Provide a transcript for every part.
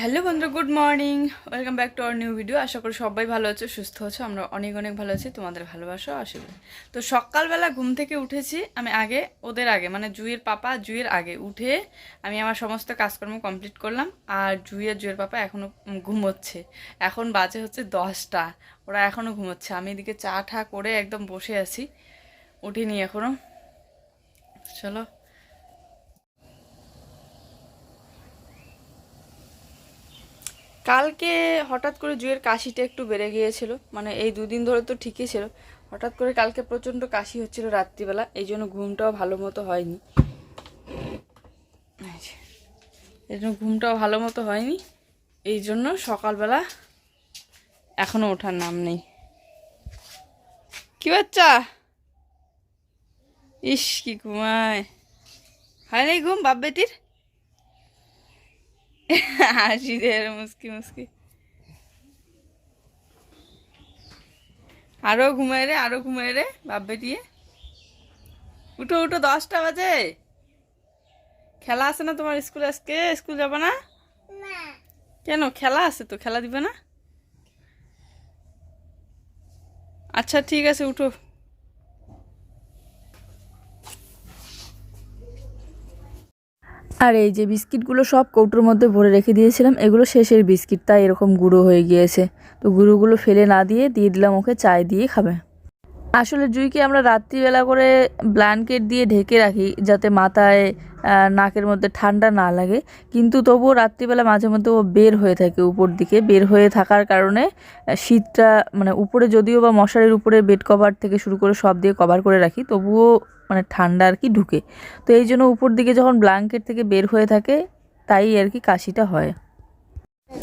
Hello বন্ধু good morning. Welcome back to our new video. আশা করি সবাই ভালো আছো, সুস্থ আছো। আমরা অনেক অনেক ভালো আছি। তোমাদের ভালোবাসা আশীর্বাদ। তো সকালবেলা ঘুম থেকে উঠেছি আমি আগে, ওদের আগে মানে জুইয়ের পাপা জুইয়ের আগে। উঠে আমি আমার সমস্ত কাজকর্ম কমপ্লিট করলাম আর জুইয়ের জুইয়ের পাপা এখনও ঘুমোচ্ছে। এখন বাজে হচ্ছে দশটা। ওরা এখনও ঘুমোচ্ছে। আমি এদিকে চা ঠা করে একদম বসে আছি। উঠিনি এখনও চলো। কালকে হঠাৎ করে জুয়ের কাশিটা একটু বেড়ে গিয়েছিল মানে এই দুদিন ধরে তো ঠিকই ছিল। হঠাৎ করে কালকে প্রচণ্ড কাশি হচ্ছিল রাত্রিবেলা, এই জন্য ঘুমটাও ভালো মতো হয়নি। এই জন্য ঘুমটাও ভালো মতো হয়নি। এই জন্য সকালবেলা এখনও ওঠার নাম নেই। কি বাচ্চা? ইস, কি ঘুমায়। হয়নি ঘুম বাপ বেটির হাসি দে রে মুসকি মুসকি আরও ঘুমায় রে আরও ঘুমায় রে বাপ বেটিয়ে। উঠো উঠো দশটা বাজে। খেলা আছে না তোমার স্কুলে আজকে? স্কুল যাবে না। কেন? খেলা আছে তো খেলা দিবে না? আচ্ছা ঠিক আছে উঠো। আর এই যে বিস্কিটগুলো সব কৌটোর মধ্যে ভরে রেখে দিয়েছিলাম, এগুলো শেষের বিস্কিট, তাই এরকম গুঁড়ো হয়ে গিয়েছে। তো গুঁড়োগুলো ফেলে না দিয়ে দিয়ে দিলাম ওকে, চায় দিয়ে খাবে। আসলে জুইকে আমরা রাত্রিবেলা করে ব্ল্যাঙ্কেট দিয়ে ঢেকে রাখি, যাতে মাথায় নাকের মধ্যে ঠান্ডা না লাগে। কিন্তু তবুও রাত্রিবেলা মাঝে মধ্যে ও বের হয়ে থাকে উপর দিকে। বের হয়ে থাকার কারণে শীতটা মানে উপরে যদিও বা মশারির উপরে বেড কভার থেকে শুরু করে সব দিয়ে কভার করে রাখি, তবুও মানে ঠান্ডা আর কি ঢুকে। তো এই জন্য উপর দিকে যখন ব্ল্যাঙ্কেট থেকে বের হয়ে থাকে তাই আর কি কাশিটা হয়।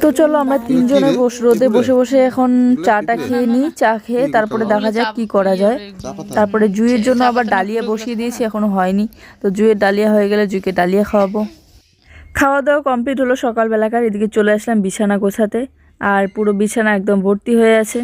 তো চলো আমরা তিনজনে বস রোদে বসে বসে এখন চাটা খেয়ে নিই চা খেয়ে তারপরে দেখা যাক কি করা যায়। তারপরে জুইয়ের জন্য আবার ডালিয়া বসিয়ে দিয়েছি এখনও হয়নি। তো জুইয়ের ডালিয়া হয়ে গেলে জুইকে ডালিয়া খাওয়াবো। খাওয়া দাওয়া কমপ্লিট হলো সকালবেলাকার এদিকে চলে আসলাম বিছানা গোছাতে। আর পুরো বিছানা একদম ভর্তি হয়ে আছে।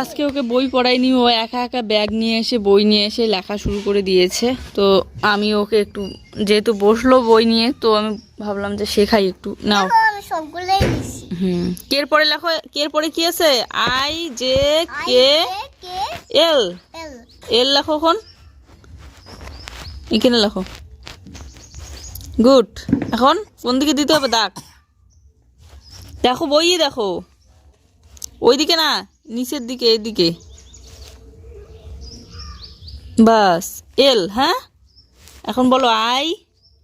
আজকে ওকে বই পড়াইনি একা ব্যাগ নিয়ে এসে বই নিয়ে এসে লেখা শুরু করে দিয়েছে। তো আমি ওকে একটু যেহেতু বসল বই নিয়ে তো আমি ভাবলাম যে শেখাই একটু। নাও। হুম। কের পরে লেখো? কের পরে কি আছে? I J K L. L. লেখো এখন। এখানে লেখো। গুড। এখন কোন দিকে দিতে হবে? দাগ দেখো বইয়ে দেখো। ওইদিকে না নিচের দিকে এইদিকে। বাস এল হ্যাঁ? এখন বলো আই।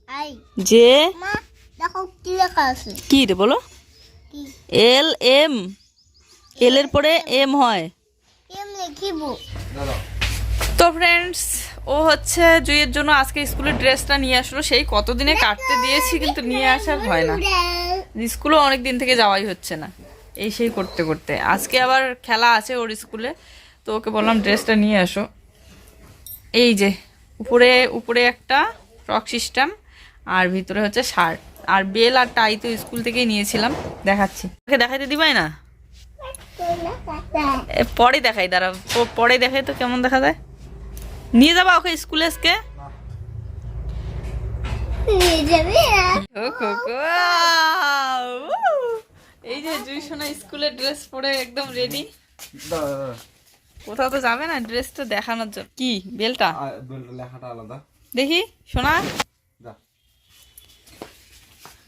আই। জে। মা দেখো কি লেখা আছে। কি রে বলো। L M. এল এর পরে এম হয়। এম লিখিব। তো ফ্রেন্ডস ও হচ্ছে জুইয়ের জন্য আজকে স্কুলের ড্রেসটা নিয়ে আসলো। সেই কতদিনে কাটতে দিয়েছি কিন্তু নিয়ে আসার হয় না। স্কুলও অনেক দিন থেকে যাওয়াই হচ্ছে না। এই সেই করতে করতে। আজকে আবার খেলা আছে ওর স্কুলে। তো ওকে বললাম ড্রেসটা নিয়ে আসো। এই যে উপরে উপরে একটা ফ্রক সিস্টেম আর ভিতরে হচ্ছে শার্ট। আর বেল আর টাই তো স্কুল থেকেই নিয়েছিলাম দেখাচ্ছি। ওকে দেখাইতে দিবাই না? পরে দেখাই দাঁড়া পরে দেখাই তো কেমন দেখা যায়? নিয়ে যাবা ওকে স্কুলে আজকে? এই যে জুই সোনা স্কুলের ড্রেস পরে একদম রেডি কোথাও তো যাবে না ড্রেসটা দেখানোর জন্য। কি বেলটা? লেখাটা আলাদা। দেখি যা।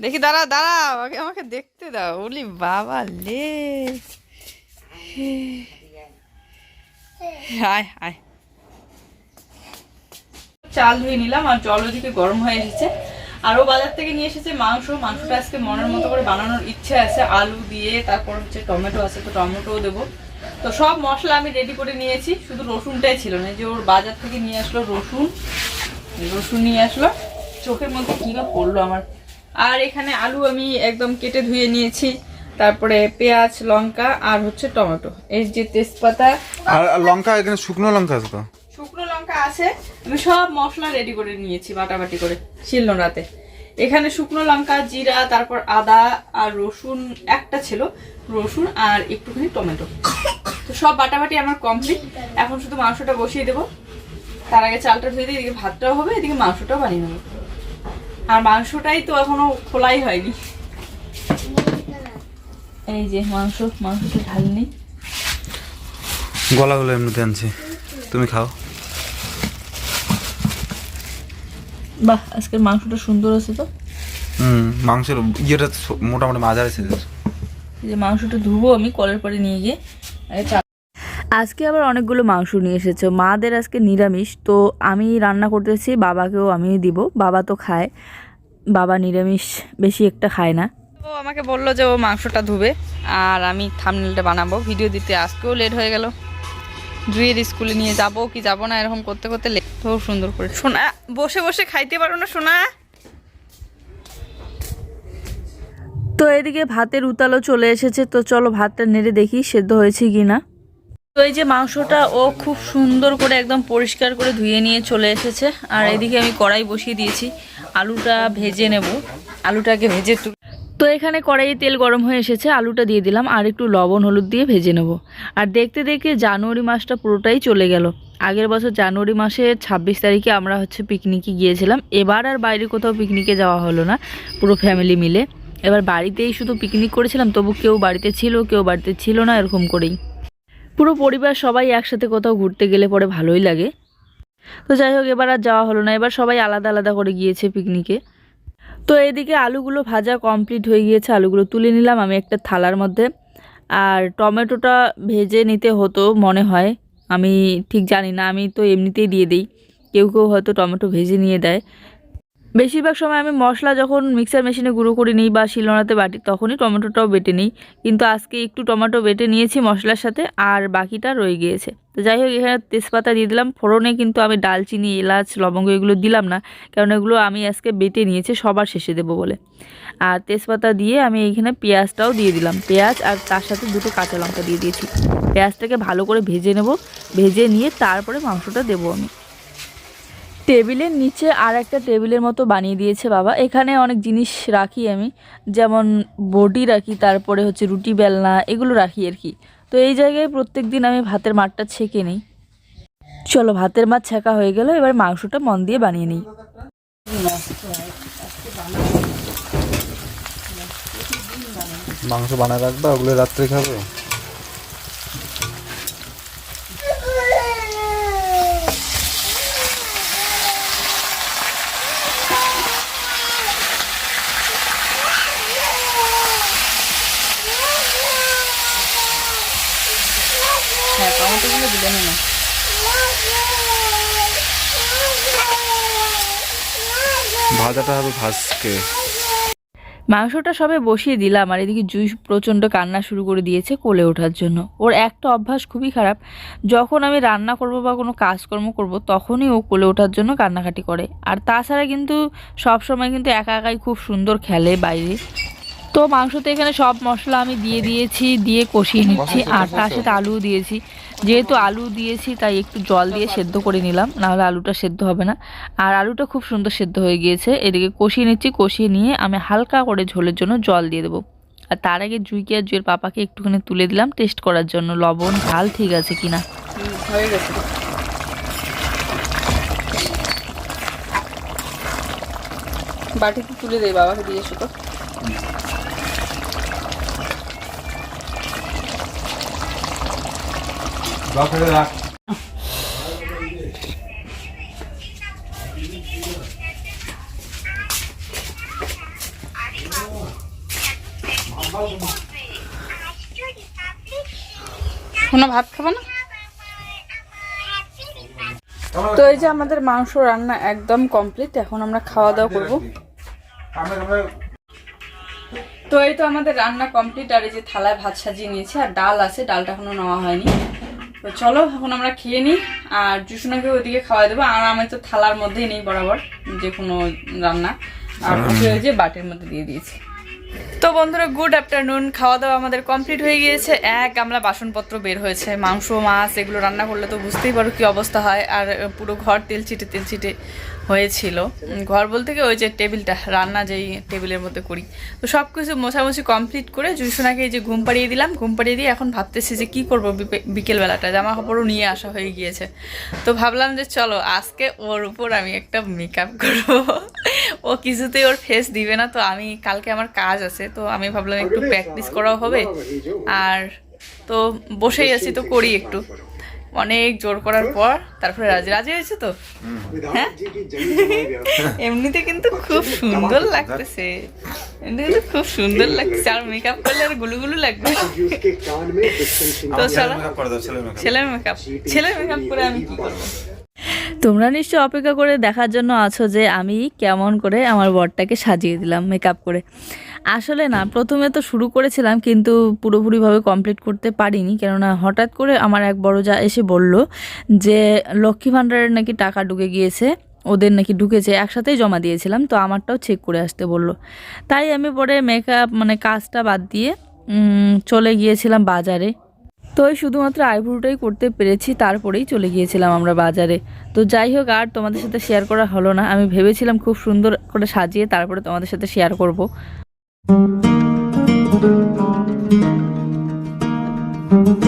দেখি দাঁড়া দাঁড়া আগে আমাকে দেখতে দাও। বলি বাবা লে। হায় হায় চাল ধুয়ে নিলাম আর জল ওদিকে গরম হয়ে এসেছে। আরও বাজার থেকে নিয়ে এসেছে মাংস। মাংসটা আজকে মনের মতো করে বানানোর ইচ্ছে আছে। আলু দিয়ে তারপর হচ্ছে টমেটো আছে তো টমেটোও দেবো। তো সব মশলা আমি রেডি করে নিয়েছি শুধু রসুনটাই ছিল না যে ওর বাজার থেকে নিয়ে আসলো রসুন রসুন নিয়ে আসলো। চোখের মধ্যে কী বা পড়ল আমার। আর এখানে আলু আমি একদম কেটে ধুয়ে নিয়েছি তারপরে পেঁয়াজ লঙ্কা আর হচ্ছে টমেটো। এই যে তেজপাতা আর লঙ্কা এখানে শুকনো লঙ্কা আছে তো? শুকনো লঙ্কা আছে আমি সব মশলা রেডি করে নিয়েছি বাটাবাটি করে শিলনোড়াতে। এখানে শুকনো লঙ্কা, জিরা, তারপর আদা আর রসুন, একটা ছিল রসুন আর একটুখানি টমেটো। তো সব বাটাবাটি আমার কমপ্লিট এখন শুধু মাংসটা বসিয়ে দেবো। তার আগে চালটা ধুয়ে দিই এদিকে ভাতটাও হবে, এদিকে মাংসটাও বানিয়ে নেব। আর মাংসটাই তো এখনও খোলাই হয়নি। এই যে মাংস মাংসটা ঢালনি। গলাগুলো এমনিতে আনছি। তুমি খাও। বাহ আজকের মাংসটা সুন্দর আছে তো? হুম মাংসের ইয়েটা মোটামুটি মাঝারি সাইজের এই যে মাংসটা ধুবো আমি কলের পরে নিয়ে গিয়ে। আজকে আবার অনেকগুলো মাংস নিয়ে এসেছে। মাদের আজকে নিরামিষ তো আমি রান্না করতেছি বাবাকেও আমি দিব। বাবা তো খায়। বাবা নিরামিষ বেশি একটা খায় না। ও আমাকে বলল যে ও মাংসটা ধুবে আর আমি থামনেলটা বানাবো। ভিডিও দিতে আজকেও লেট হয়ে গেল। জুয়ের স্কুলে নিয়ে যাব কি যাব না, এরকম করতে করতে খুব সুন্দর করে। শোনা বসে বসে খাইতে পারো না শোনা তো এদিকে ভাতের উতালও চলে এসেছে, তো চলো ভাতটা নেড়ে দেখি সেদ্ধ হয়েছে কি না তো এই যে মাংসটা ও খুব সুন্দর করে একদম পরিষ্কার করে ধুয়ে নিয়ে চলে এসেছে, আর এদিকে আমি কড়াই বসিয়ে দিয়েছি, আলুটা ভেজে নেব। আলুটাকে ভেজে তু- তো এখানে কড়াইয়ে তেল গরম হয়ে এসেছে, আলুটা দিয়ে দিলাম আর একটু লবণ, হলুদ দিয়ে ভেজে নেব। আর দেখতে দেখতে জানুয়ারি মাসটা পুরোটাই চলে গেল। আগের বছর জানুয়ারি মাসে ছাব্বিশ তারিখে আমরা হচ্ছে পিকনিকে গিয়েছিলাম। এবার আর বাইরে কোথাও পিকনিকে যাওয়া হলো না, পুরো ফ্যামিলি মিলে। এবার বাড়িতেই শুধু পিকনিক করেছিলাম, তবু কেউ বাড়িতে ছিল, কেউ বাড়িতে ছিল না, এরকম করেই। পুরো পরিবার সবাই একসাথে কোথাও ঘুরতে গেলে পরে ভালোই লাগে। তো যাই হোক, এবার আর যাওয়া হলো না। এবার সবাই আলাদা আলাদা করে গিয়েছে পিকনিকে। তো এদিকে আলুগুলো ভাজা কমপ্লিট হয়ে গিয়েছে, আলুগুলো তুলে নিলাম আমি একটা থালার মধ্যে। আর টমেটোটা ভেজে নিতে হতো মনে হয়, আমি ঠিক জানি না, আমি তো এমনিতেই দিয়ে দিই। কেউ কেউ হয়তো টমেটো ভেজে নিয়ে দেয়। বেশিরভাগ সময় আমি মশলা যখন মিক্সার মেশিনে গুঁড়ো করে নিই বা শিলনোড়াতে বাটি, তখনই টমেটোটাও বেটে নিই। কিন্তু আজকে একটু টমেটো বেটে নিয়েছি মশলার সাথে আর বাকিটা রয়ে গিয়েছে। তো যাই হোক, এখানে তেজপাতা দিয়ে দিলাম। ফোড়নে কিন্তু আমি ডালচিনি, এলাচ, লবঙ্গ এগুলো দিলাম না, কারণ এগুলো আমি আজকে বেটে নিয়েছি, সবার শেষে দেবো বলে। আর তেজপাতা দিয়ে আমি এইখানে পেঁয়াজটাও দিয়ে দিলাম। পেঁয়াজ আর তার সাথে দুটো কাঁচা লঙ্কা দিয়ে দিয়েছি। পেঁয়াজটাকে ভালো করে ভেজে নেব। ভেজে নিয়ে তারপরে মাংসটা দেবো আমি। টেবিলের নিচে আর একটা টেবিলের মতো বানিয়ে দিয়েছে বাবা। এখানে অনেক জিনিস রাখি আমি। যেমন বটি রাখি, তারপরে হচ্ছে রুটি বেলনা, এগুলো রাখি আর কি। তো এই জায়গায় প্রত্যেক দিন আমি ভাতের মাঠটা ছেঁকে নিই। চলো ভাতের মাছ ছেঁকা হয়ে গেল, এবার মাংসটা মন দিয়ে বানিয়ে নিই। মাংস বানায় রাখবা, ওগুলো রাত্রে খাবে হ্যাঁ টমেটোগুলো দিলে না ভাজাটা হবে ভাজকে। মাংসটা সবে বসিয়ে দিলাম আর এদিকে জুই প্রচণ্ড কান্না শুরু করে দিয়েছে কোলে ওঠার জন্য। ওর একটা অভ্যাস খুবই খারাপ যখন আমি রান্না করব বা কোনো কাজকর্ম করব তখনই ও কোলে ওঠার জন্য কান্নাকাটি করে। আর তাছাড়া কিন্তু সব সময় কিন্তু একা একাই খুব সুন্দর খেলে বাইরে। তো মাংসতে এখানে সব মশলা আমি দিয়ে দিয়েছি দিয়ে কষিয়ে নিচ্ছি। আর তার সাথে আলুও দিয়েছি। যেহেতু আলু দিয়েছি তাই একটু জল দিয়ে সেদ্ধ করে নিলাম নাহলে আলুটা সেদ্ধ হবে না। আর আলুটা খুব সুন্দর সেদ্ধ হয়ে গিয়েছে। এদিকে কষিয়ে নিচ্ছি কষিয়ে নিয়ে আমি হালকা করে ঝোলের জন্য জল দিয়ে দেবো। আর তার আগে জুইকে আর জুইয়ের পাপাকে একটুখানি তুলে দিলাম টেস্ট করার জন্য। লবণ ঝাল ঠিক আছে কিনা। হয়ে গেছে বাটিতে তুলে দেয় বাবাকে দিয়ে এসো তো। শোনা, ভাত খাবে না? তো এই যে আমাদের মাংস রান্না একদম কমপ্লিট, এখন আমরা খাওয়া দাওয়া করব। তো এই তো আমাদের রান্না কমপ্লিট, আর এই যে থালায় ভাত সাজিয়ে নিয়েছি, আর ডাল আছে, ডালটা এখনও নেওয়া হয়নি। তো চলো এখন আমরা খেয়ে নিই। আর জুসুনাকে ওইদিকে খাওয়াই দেবো। আর আমি তো থালার মধ্যেই নেই বরাবর যে কোনো রান্না। আর ওকে ওই যে বাটির মধ্যে দিয়ে দিয়েছি। তো বন্ধুরা গুড আফটারনুন খাওয়া দাওয়া আমাদের কমপ্লিট হয়ে গিয়েছে। এক, গামলা বাসনপত্র বের হয়েছে। মাংস, মাছ, এগুলো রান্না করলে তো বুঝতেই পারো কি অবস্থা হয়। আর পুরো ঘর তেল ছিটে তেল ছিটে হয়েছিল। ঘর বলতে কি, ওই যে টেবিলটা, রান্না যেই টেবিলের মধ্যে করি। তো সব কিছু মোছামুছি কমপ্লিট করে জুইসোনাকে এই যে ঘুম পাড়িয়ে দিলাম। ঘুম পাড়িয়ে দিয়ে এখন ভাবতেছি যে কী করব বিকেলবেলাটা। জামা কাপড়ও নিয়ে আসা হয়ে গিয়েছে। তো ভাবলাম যে চলো, আজকে ওর উপর আমি একটা মেকআপ করব। ও কিছুতেই ওর ফেস দিবে না তো আমি কালকে আমার কাজ আছে তো আমি ভাবলাম একটু প্র্যাকটিস করাও হবে। আর তো বসেই আছি তো করি একটু। অনেক জোর করার পর তারপরে রাজি রাজি হয়েছে তো? হ্যাঁ? এমনিতে কিন্তু খুব সুন্দর লাগতেছে। এমনিতে কিন্তু খুব সুন্দর লাগছে আর মেকআপ করলে আর গুলুগুলু লাগবে। তো চলো ছেলের মেকআপ ছেলের মেকআপ করে আমি কি করব? তোমরা নিশ্চয় অপেক্ষা করে দেখার জন্য আছো যে আমি কেমন করে আমার বরটাকে সাজিয়ে দিলাম মেকআপ করে। আসলে না, প্রথমে তো শুরু করেছিলাম কিন্তু পুরোপুরিভাবে কমপ্লিট করতে পারিনি। কেননা হঠাৎ করে আমার এক বড় যা এসে বলল যে, লক্ষ্মী ভাণ্ডারের নাকি টাকা ঢুকে গিয়েছে, ওদের নাকি ঢুকেছে, একসাথেই জমা দিয়েছিলাম, তো আমারটাও চেক করে আসতে বলল। তাই আমি পরে মেকআপ মানে কাজটা বাদ দিয়ে চলে গিয়েছিলাম বাজারে। তো ওই শুধুমাত্র আইব্রোটাই করতে পেরেছি, তারপরেই চলে গিয়েছিলাম আমরা বাজারে। তো যাই হোক, আর তোমাদের সাথে শেয়ার করা হলো না। আমি ভেবেছিলাম খুব সুন্দর করে সাজিয়ে তারপরে তোমাদের সাথে শেয়ার করব। এগুলো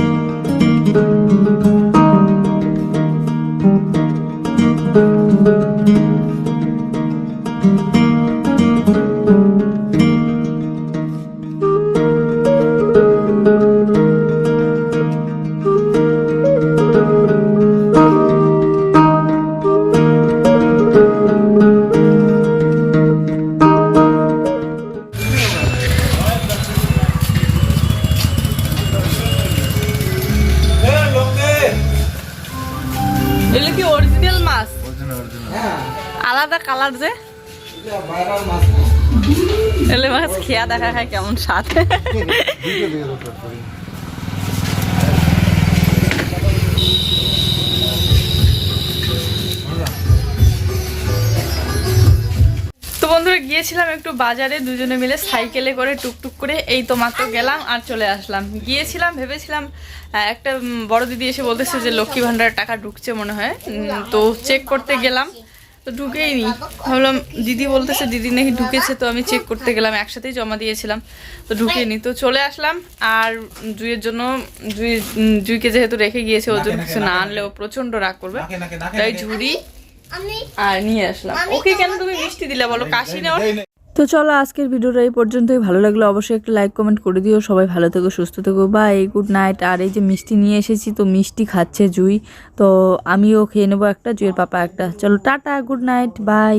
কালার যে। এলে মাছ খেয়া দেখা খায় কেমন স্বাদ। বন্ধুরা, গিয়েছিলাম একটু বাজারে, দুজনে মিলে সাইকেলে করে টুকটুক করে, এই তো গেলাম আর চলে আসলাম। গিয়েছিলাম, ভেবেছিলাম একটা বড় দিদি এসে বলতেছে যে, লক্ষ্মী ভান্ডারের টাকা ঢুকছে মনে হয়। তো চেক করতে গেলাম। তো ঢুকেই নি ভাবলাম দিদি বলতেছে দিদি নাকি ঢুকেছে। তো আমি চেক করতে গেলাম একসাথেই জমা দিয়েছিলাম। তো ঢুকেই নি তো চলে আসলাম। আর জুইয়ের জন্য জুই জুইকে যেহেতু রেখে গিয়েছে ওর জন্য কিছু না আনলে ও প্রচণ্ড রাগ করবে। তাই ঝুড়ি আর নিয়ে আসলাম। ওকে কেন তুমি মিষ্টি দিলে বলো? কাশি নেওয়ার তো চলো আজকের ভিডিওটা এই পর্যন্তই। ভালো লাগল অবশ্যই একটা লাইক কমেন্ট করে দিও। সবাই ভালো থেকো, সুস্থ থেকো। বাই গুড নাইট আর এই যে মিষ্টি নিয়ে এসেছি, তো মিষ্টি খাচ্ছে জুই। তো আমিও খেয়ে নেব একটা জুয়ের পাপা একটা। চলো, টাটা গুড নাইট বাই